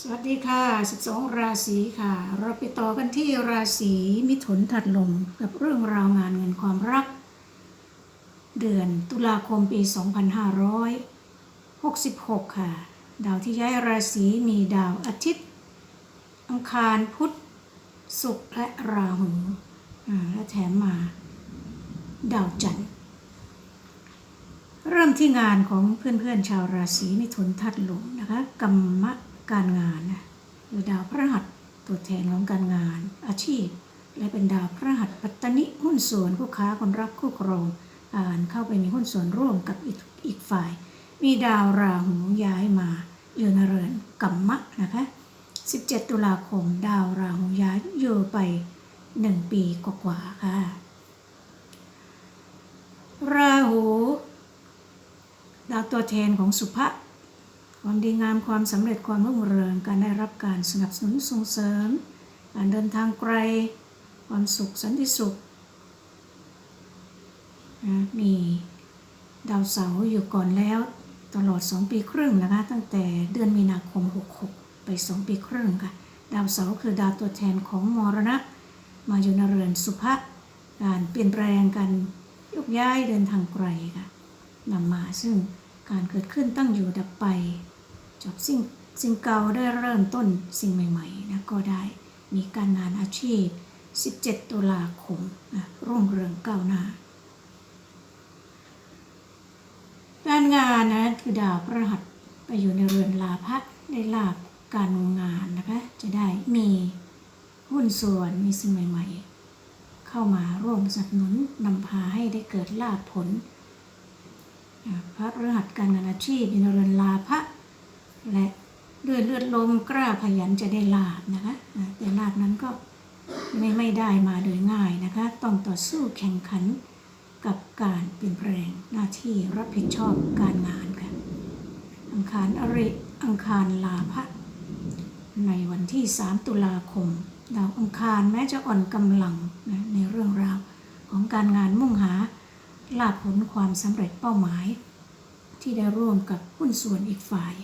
สวัสดีค่ะ 12 ราศีค่ะ เราไปต่อกันที่ราศีมิถุนถัดลมกับเรื่องราวงานเงินความรัก เดือนตุลาคมปี 2566 ค่ะ ดาวที่ย้ายราศีมีดาวอาทิตย์ อังคารพุธศุกร์และราหูอ่าและแถมมา ดาวจันทร์ เริ่มที่งานของเพื่อนๆชาวราศีมิถุนทัดลมนะคะกรรมะ การงานนะคือดาวพระหัสตัวแทนของการงาน อาชีพ และเป็นดาวพระหัสปัตตนิหุ้นส่วนคู่ค้าคนรักคู่ครองอ่านเข้าไปมีหุ้นส่วนร่วมกับอีกอีกฝ่าย มีดาวราหูย้ายมาอยู่ในเรือนกัมมะนะคะ 17 ตุลาคม ดาวราหูย้ายอยู่ไป 1 ปีกว่าๆค่ะ ราหู ดาวตัวแทนของสุภะ ความดีงามความสำเร็จความรุ่งเรืองการได้รับการสนับสนุนส่งเสริม การเดินทางไกล ความสุขสันติสุขนะมีดาวเสาร์อยู่ก่อนแล้วตลอด 2 ปีครึ่งนะคะตั้งแต่เดือนมีนาคม 66 ไป 2 ปีครึ่งค่ะ ดาวเสาร์คือดาวตัวแทนของมรณะ มาอยู่ในเรือนสุภะการเปลี่ยนแปลงการยกย้ายเดินทางไกลค่ะนำมาซึ่งการเกิดขึ้นตั้งอยู่ดับไป จบสิ่งสิ่งเก่าได้เริ่มต้นสิ่งใหม่ๆนะก็ได้มีการงานอาชีพ 17 ตุลาคมนะรุ่งเรืองก้าวหน้าการงานนะคือดาวพระหัสไปอยู่ในเรือนลาภะได้ลาบการงานนะคะจะได้มีหุ้นส่วนมีสิ่งใหม่ ๆ เข้ามาร่วมสนับสนุนนำพาให้ได้เกิดลาภผลพระรหัสการงานอาชีพมีนเรือนลาภะ และด้วยเลือดลมกล้าขยันจะได้ลาบนะคะแต่ลาบนั้นก็ไม่ไม่ได้มาโดยง่ายนะคะ ต้องต่อสู้แข่งขันกับการเปลี่ยนแปลงหน้าที่รับผิดชอบการงานค่ะ อังคารอริอังคารลาภะในวันที่ 3 ตุลาคมดาวอังคารแม้จะอ่อนกำลังนะในเรื่องราวของการงานมุ่งหาลาภผลความสำเร็จเป้าหมาย ที่ได้ร่วมกับหุ้นส่วนอีกฝ่าย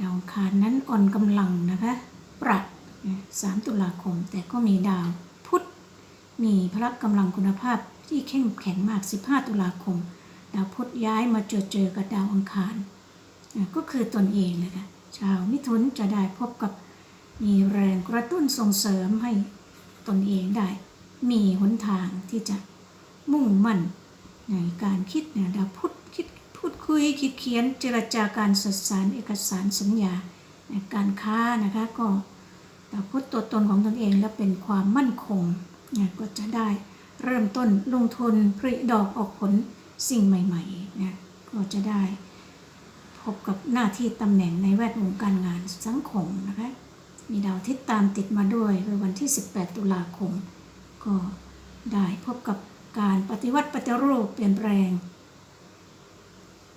ดาวอังคารนั้นอ่อนกำลังนะคะปรับ3ตุลาคม แต่ก็มีดาวพุธมีพละกำลังคุณภาพที่เข้มแข็งมาก 15 ตุลาคม ดาวพุธย้ายมาเจอเจอกับดาวอังคาร ก็คือตนเองเลยค่ะชาวมิถุนจะได้พบกับมีแรงกระตุ้นส่งเสริมให้ตนเองได้ มีหนทางที่จะมุ่งมั่นในการคิดเนี่ยดาวพุธ พูดคุยคิดเขียนเจรจาการสื่อสารเอกสารสัญญาในการค้านะคะก็ดาวพุธตัวตนของตนเองและเป็นความมั่นคงเนี่ยก็จะได้เริ่มต้นลงทุนผลิดอกออกผลสิ่งใหม่ๆนะก็จะได้ พบกับหน้าที่ตำแหน่งในแวดวงการงานสังคมนะคะมีดาวทิตย์ตามติดมาด้วยคือวันที่ 18 ตุลาคม ก็ได้พบกับการปฏิวัติปฏิรูปเปลี่ยนแปลง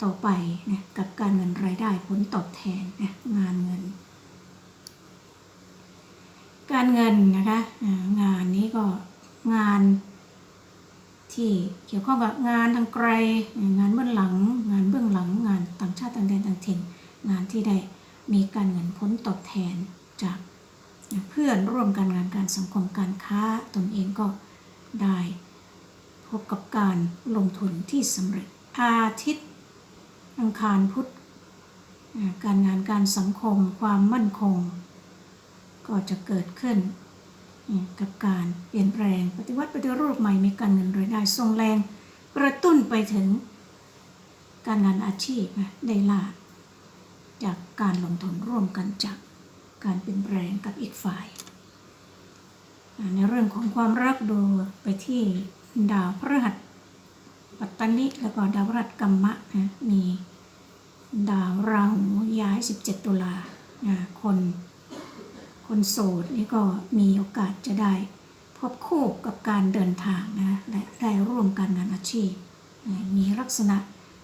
ต่อไปนะกับการเงินรายได้ผลตอบแทนนะงานเงิน การเงินนะคะงานนี้ก็งานที่เกี่ยวข้องกับงานทางไกล งานเบื้องหลัง งานเบื้องหลัง งานต่างชาติต่างแดนต่างถิ่นงานที่ได้มีการเงินผลตอบแทนจากเพื่อนร่วมกันงานการสังคมการค้าตนเองก็ได้พบกับการลงทุนที่สำเร็จอาทิตย์ อังคารพุธการงานการสังคมความมั่นคง ก็จะเกิดขึ้นกับการเปลี่ยนแปลงปฏิวัติปฏิรูปใหม่มีการเงินรายได้ส่งแรงกระตุ้นไปถึงการงานอาชีพได้ลาภจากการลงทุนร่วมกันจากการเปลี่ยนแปลงกับอีกฝ่าย ในเรื่องของความรักดูไปที่ดาวพฤหัส ปัตตนิแล้วก็ดาวพฤหัสกัมมะนะมีดาวราหูย้าย 17 ตุลาอ่าคน คนโสดนี่ก็มีโอกาสจะได้พบคู่กับการเดินทางนะและได้ร่วมกันงานอาชีพอ่ามีลักษณะ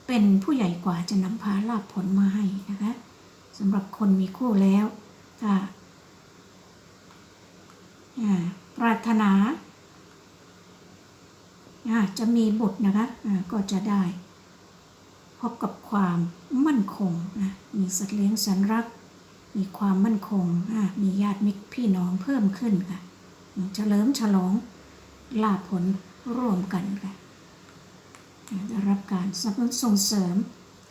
เป็นผู้ใหญ่กว่าจะนำพาลาภผลมาให้นะคะสำหรับคนมีคู่แล้วถ้าอ่าปรารถนา จะมีบุตรนะคะก็จะได้ พบกับความมั่นคงนะมีสัตว์เลี้ยงแสนรัก มีความมั่นคงมีญาติมิตรพี่น้องเพิ่มขึ้นค่ะเฉลิมฉลองลาผลร่วมกันค่ะได้รับการสนับสนุนส่งเสริม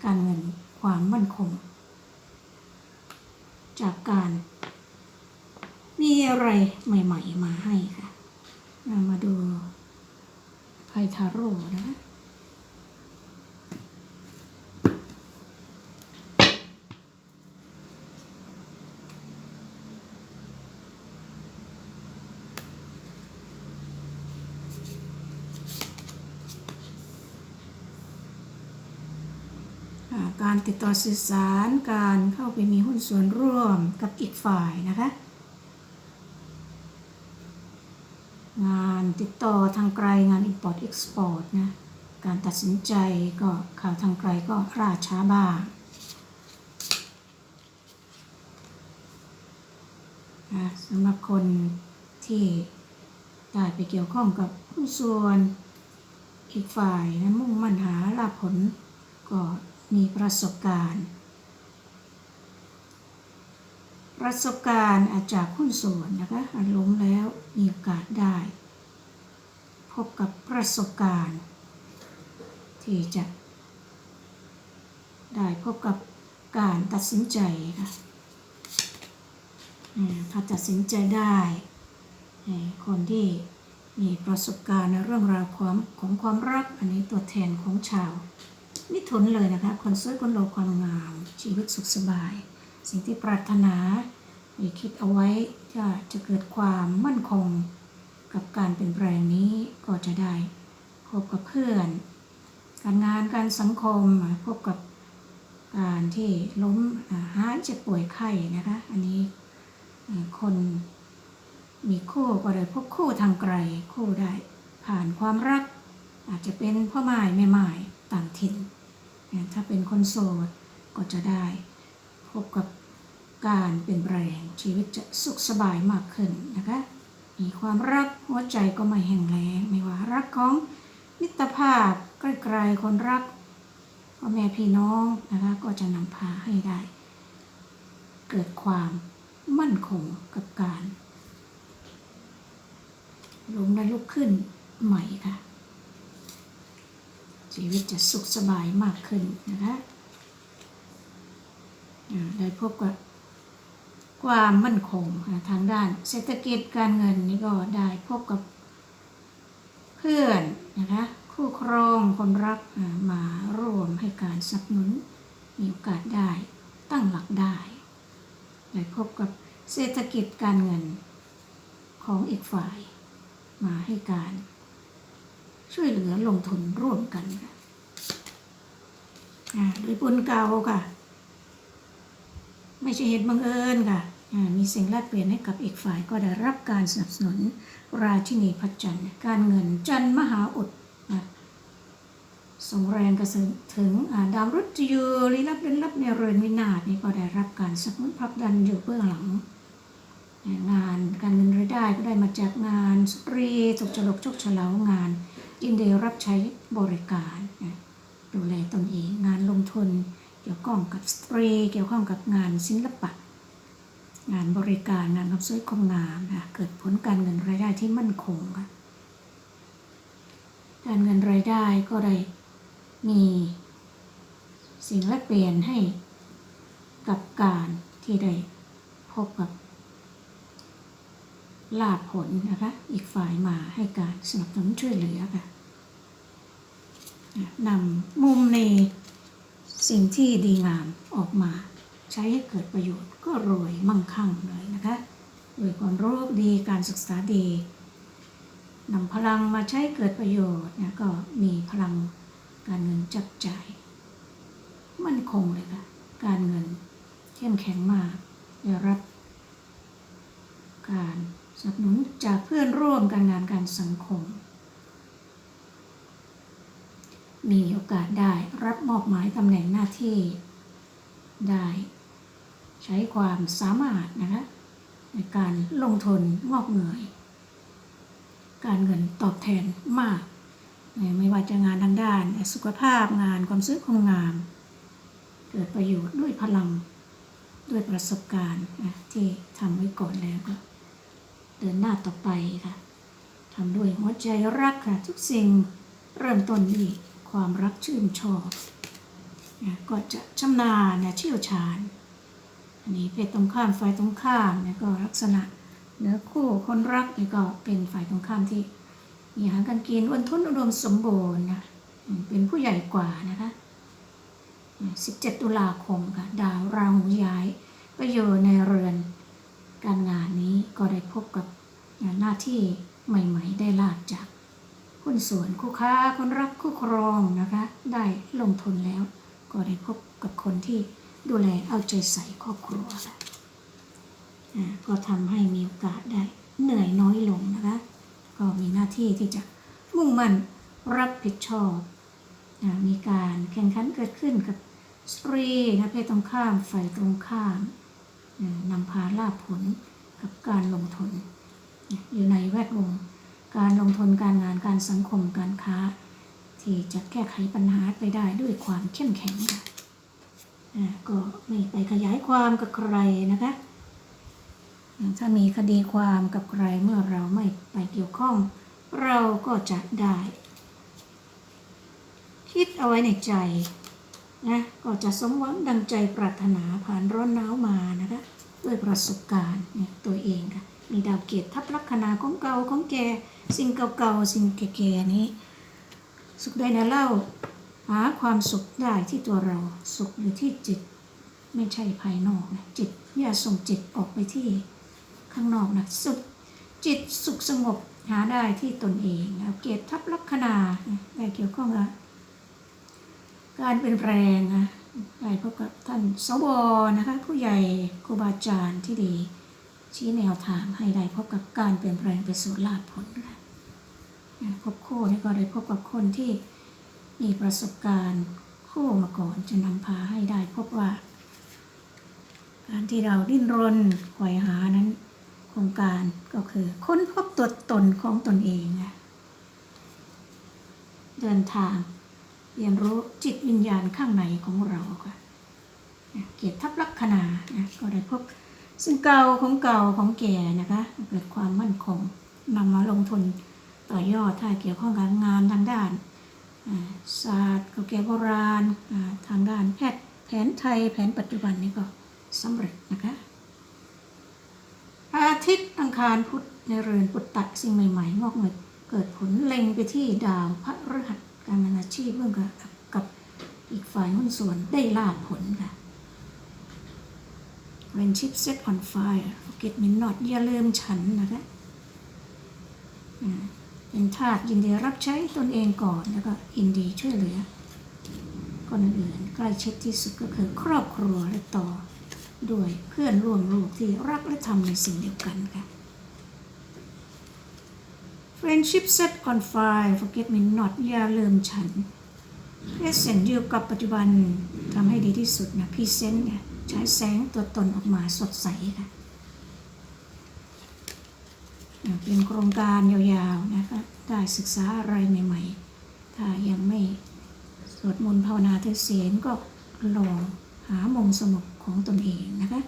การเงินความมั่นคง จากการมีอะไรใหม่ ๆ มาให้ค่ะ มาดู ไพ่ทาโร่นะการติดต่อสื่อสารการเข้าไปมีหุ้นส่วนร่วมกับอีกฝ่ายนะคะ งาน ติดต่อทางไกลงาน Import Export นะการตัดสินใจก็ข่าวทางไกลก็ล่าช้าบ้างนะสำหรับคนที่ได้ไปเกี่ยวข้องกับหุ้นส่วนอีกฝ่ายนะมุ่งมั่นหาลาผลก็มีประสบการณ์ ประสบการณ์อาจากหุ้นส่วนนะคะล้มแล้วมีโอกาสได้ พบกับประสบการณ์ ที่จะ ได้พบกับการตัดสินใจค่ะถ้าตัดสินใจได้ คนที่มีประสบการณ์ในเรื่องราวความของความรัก อันนี้ตัวแทนของชาวมิถุนเลยนะคะคนสวยคนโลความงาม ชีวิตสุขสบาย สิ่งที่ปรารถนาหรือคิดเอาไว้จะจะเกิดความมั่นคง กับการเปลี่ยนแปลงนี้ก็จะได้พบกับเพื่อน การงานการสังคมพบกับการที่ล้มหายเจ็บป่วยไข้นะคะ อันนี้คนมีคู่ก็ได้พบคู่ทางไกลคู่ได้ ผ่านความรัก อาจจะเป็นพ่อหมายแม่หมายต่างถิ่น ถ้าเป็นคนโสดก็จะได้ พบกับการเปลี่ยนแปลงชีวิตจะสุขสบายมากขึ้นนะคะ มีความรักหัวใจก็ไม่แห้งแล้งไม่ว่ารักของมิตรภาพใกล้ๆคนรักพ่อแม่พี่น้องนะคะก็จะนำพาให้ได้ เกิดความมั่นคงกับการลงได้ลุกขึ้นใหม่ค่ะ ชีวิตจะสุขสบายมากขึ้นนะคะได้พบกับ ความมั่นคงทางด้านเศรษฐกิจการเงินนี่ก็ได้พบกับเพื่อนนะคะคู่ครองคนรักมาร่วมให้การสนับสนุนมีโอกาสได้ตั้งหลักได้ได้พบกับเศรษฐกิจการเงินของอีกฝ่ายมาให้การช่วยเหลือลงทุนร่วมกันค่ะโดยบุญเก่าค่ะ ไม่ใช่เหตุบังเอิญค่ะ มีสิ่งแลกเปลี่ยนให้กับอีกฝ่ายก็ได้รับการสนับสนุนราชินีพัชจันทร์การเงินจันทร์มหาอุดส่งแรงกระเสริมถึงดาวรุตยูลี้ลับเล่นลับในเรือนวินาศนี่ก็ได้รับการสนับสนุนผลักดันอยู่เบื้องหลัง งานการเงินรายได้ก็ได้มาจากงานสตรีตกจลกชกเฉลางานยินดีรับใช้บริการดูแลตนเองงานลงทุนเกี่ยวข้องกับสตรี เกี่ยวข้องกับงานศิลปะ งานบริการงานความสวยความงามนะเกิดผลการเงินรายได้ที่มั่นคงค่ะการเงินรายได้ก็ได้มีสิ่งแลกเปลี่ยนให้กับการที่ได้พบกับลาภผลนะคะ อีกฝ่ายมาให้การสนับสนุนช่วยเหลือค่ะนำมุมในสิ่งที่ดีงามออกมา ใช้ให้เกิดประโยชน์ก็รวยมั่งคั่งเลยนะคะด้วยความรู้ดีการศึกษาดีนำพลังมาใช้เกิดประโยชน์เนี่ยก็มีพลังการเงินจับจ่าย มั่นคงเลยค่ะการเงินเข้มแข็งมากได้รับการสนับสนุนจากเพื่อนร่วมการงานการสังคม มีโอกาสได้รับมอบหมายตำแหน่งหน้าที่ได้ ใช้ความสามารถนะคะในการลงทุนงอกเงย การเงินตอบแทนมาก ไม่ว่าจะงานทางด้าน สุขภาพงานความซื้อความงาม เกิดประโยชน์ด้วยพลังด้วยประสบการณ์นะที่ทำไว้ก่อนแล้วก็เดินหน้าต่อไปค่ะทำด้วยหัวใจรักค่ะ ทุกสิ่งเริ่มต้นที่ความรักชื่นชอบนะก็จะชำนาญนะเชี่ยวชาญ นนี้เพศตรงข้ามฝ่ายตรงข้ามเนี่ยก็ลักษณะเนื้อคู่คนรักนี่ก็เป็นฝ่ายตรงข้ามที่มีอาหารการกินอ้วนทุนอุดมสมบูรณ์นะเป็นผู้ใหญ่กว่านะคะ17 ตุลาคมค่ะดาวราหูย้ายไปอยู่ในเรือน การงานนี้ก็ได้พบกับหน้าที่ใหม่ ๆ ได้ลาบจากหุ้นส่วนคู่ค้าคนรักคู่ครองนะคะ ได้ลงทุนแล้ว ก็ได้พบกับคนที่ ดูแลเอาใจใส่ครอบครัวค่ะอ่าก็ทำให้มีโอกาสได้เหนื่อยน้อยลงนะคะ ก็มีหน้าที่ที่จะมุ่งมั่นรับผิดชอบอามีการแข่งขันเกิดขึ้นกับสตรีนะเพศตรงข้ามฝ่ายตรงข้ามอืมนำพาลาภผลกับการลงทุนอยู่ในแวดวงการลงทุนการงานการสังคมการค้า ที่จะแก้ไขปัญหาไปได้ด้วยความเข้มแข็งค่ะ ก็ไม่ไปขยายความกับใครนะคะ ถ้ามีคดีความกับใครเมื่อเราไม่ไปเกี่ยวข้อง เราก็จะได้ คิดเอาไว้ในใจนะก็จะสมหวังดังใจปรารถนาผ่านร้อนหนาวมานะคะด้วยประสบการณ์เนี่ยตัวเองค่ะมีดาวเกตทับลัคนาของเก่าของแกสิ่งเก่าๆสิ่งแก่ๆนี้ สุขได้นะเล่า หาความสุขได้ที่ตัวเราสุขอยู่ที่จิต ไม่ใช่ภายนอกนะจิตอย่าส่งจิตออกไปที่ข้างนอกนะสุขจิตสุขสงบหาได้ที่ตนเองดาวเกตทับลัคนานะได้เกี่ยวข้องกับการเปลี่ยนแปลงนะได้พบกับท่านสวนะคะผู้ใหญ่ครูบาอาจารย์ที่ดี ชี้แนวทางให้ได้พบกับการเปลี่ยนแปลงไปสู่ลาภผลค่ะนะพบคู่นี่ก็ได้พบกับคนที่ มีประสบการณ์คู่มาก่อนจะนำพาให้ได้พบว่า การที่เราดิ้นรนไขว่หานั้นโครงการก็คือค้นพบตัวตนของตนเองเดินทางเรียนรู้จิตวิญญาณข้างในของเราค่ะเกียรติทับลักษณานะก็ได้พบซึ่งเก่าของเก่าของแก่นะคะเกิดความมั่นคงนำมาลงทุนต่อยอดถ้าเกี่ยวข้องกับงานทางด้าน ศาสตร์เก่าแก่โบราณทางด้านแพทย์แผนไทยแผนปัจจุบันนี้ก็สำเร็จนะคะอาทิตย์อังคารพุธในเรือนปุตตะสิ่งใหม่ๆงอกเงยเกิดผลเล็งไปที่ดาวพระฤหัสการงานอาชีพเรื่องกับกับอีกฝ่ายหุ้นส่วนได้ลาผลค่ะ Friendship set on fire forget me not อย่าลืมฉันนะคะอ่า เป็นทาสยินดีรับใช้ตนเองก่อนแล้วก็ยินดีช่วยเหลือคนอื่นใกล้ชิดที่สุดก็คือครอบครัวและต่อด้วยเพื่อนร่วมโลกที่รักและทำในสิ่งเดียวกันค่ะ Friendship set on fire forget me not อย่าลืมฉัน Present อยู่กับปัจจุบันทำให้ดีที่สุดนะ Present เนี่ยใช้แสงตัวตนออกมาสดใสค่ะ เป็นโครงการยาวๆนะคะได้ศึกษาอะไรใหม่ๆ ถ้ายังไม่สวดมนต์ภาวนาถือศีลก็ลองหามุมสงบของตนเองนะคะ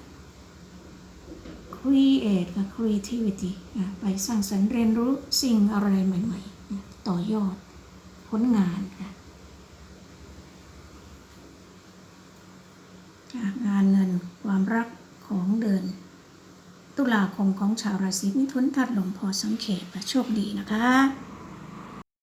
create กับ creativity อะไปสร้างสรรค์เรียนรู้สิ่งอะไรใหม่ๆ ต่อยอดผลงานค่ะงานเงินความรักของเดือน ตุลาคมของชาวราศีมิถุนทัดลมพอสังเขตค่ะโชคดีนะคะ